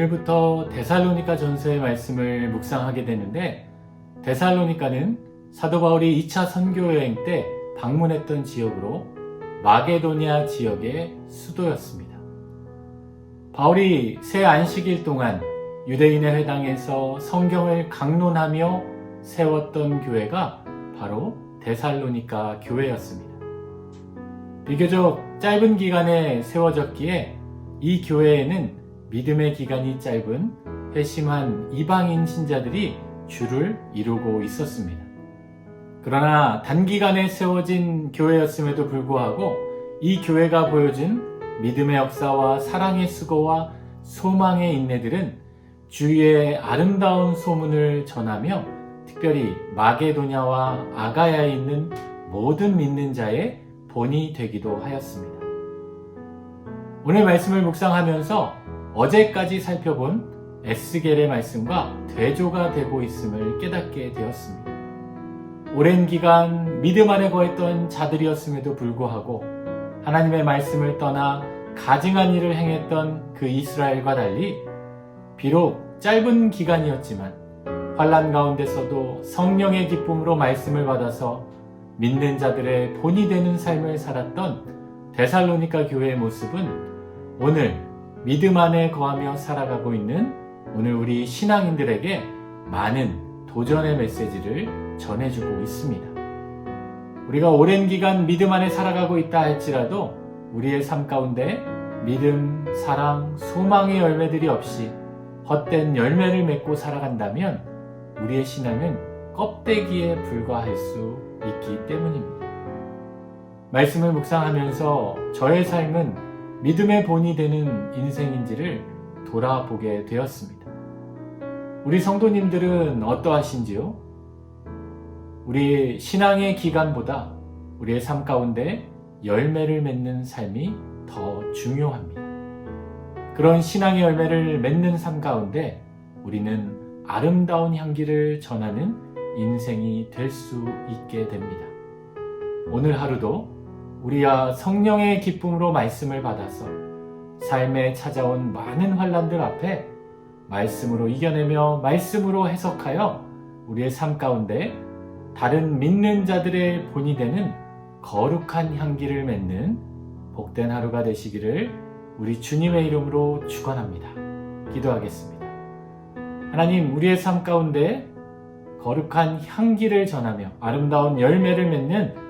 오늘부터 데살로니가 전서의 말씀을 묵상하게 되는데 데살로니가는 사도 바울이 2차 선교 여행 때 방문했던 지역으로 마게도니아 지역의 수도였습니다. 바울이 새 안식일 동안 유대인의 회당에서 성경을 강론하며 세웠던 교회가 바로 데살로니가 교회였습니다. 비교적 짧은 기간에 세워졌기에 이 교회에는 믿음의 기간이 짧은 회심한 이방인 신자들이 주를 이루고 있었습니다. 그러나 단기간에 세워진 교회였음에도 불구하고 이 교회가 보여준 믿음의 역사와 사랑의 수고와 소망의 인내들은 주위의 아름다운 소문을 전하며 특별히 마게도냐와 아가야에 있는 모든 믿는 자의 본이 되기도 하였습니다. 오늘 말씀을 묵상하면서 어제까지 살펴본 에스겔의 말씀과 대조가 되고 있음을 깨닫게 되었습니다. 오랜 기간 믿음 안에 거했던 자들이었음에도 불구하고 하나님의 말씀을 떠나 가증한 일을 행했던 그 이스라엘과 달리 비록 짧은 기간이었지만 환란 가운데서도 성령의 기쁨으로 말씀을 받아서 믿는 자들의 본이 되는 삶을 살았던 데살로니가 교회의 모습은 오늘 믿음 안에 거하며 살아가고 있는 오늘 우리 신앙인들에게 많은 도전의 메시지를 전해주고 있습니다. 우리가 오랜 기간 믿음 안에 살아가고 있다 할지라도 우리의 삶 가운데 믿음, 사랑, 소망의 열매들이 없이 헛된 열매를 맺고 살아간다면 우리의 신앙은 껍데기에 불과할 수 있기 때문입니다. 말씀을 묵상하면서 저의 삶은 믿음의 본이 되는 인생인지를 돌아보게 되었습니다. 우리 성도님들은 어떠하신지요? 우리 신앙의 기간보다 우리의 삶 가운데 열매를 맺는 삶이 더 중요합니다. 그런 신앙의 열매를 맺는 삶 가운데 우리는 아름다운 향기를 전하는 인생이 될 수 있게 됩니다. 오늘 하루도 우리와 성령의 기쁨으로 말씀을 받아서 삶에 찾아온 많은 환란들 앞에 말씀으로 이겨내며 말씀으로 해석하여 우리의 삶 가운데 다른 믿는 자들의 본이 되는 거룩한 향기를 맺는 복된 하루가 되시기를 우리 주님의 이름으로 축원합니다. 기도하겠습니다. 하나님, 우리의 삶 가운데 거룩한 향기를 전하며 아름다운 열매를 맺는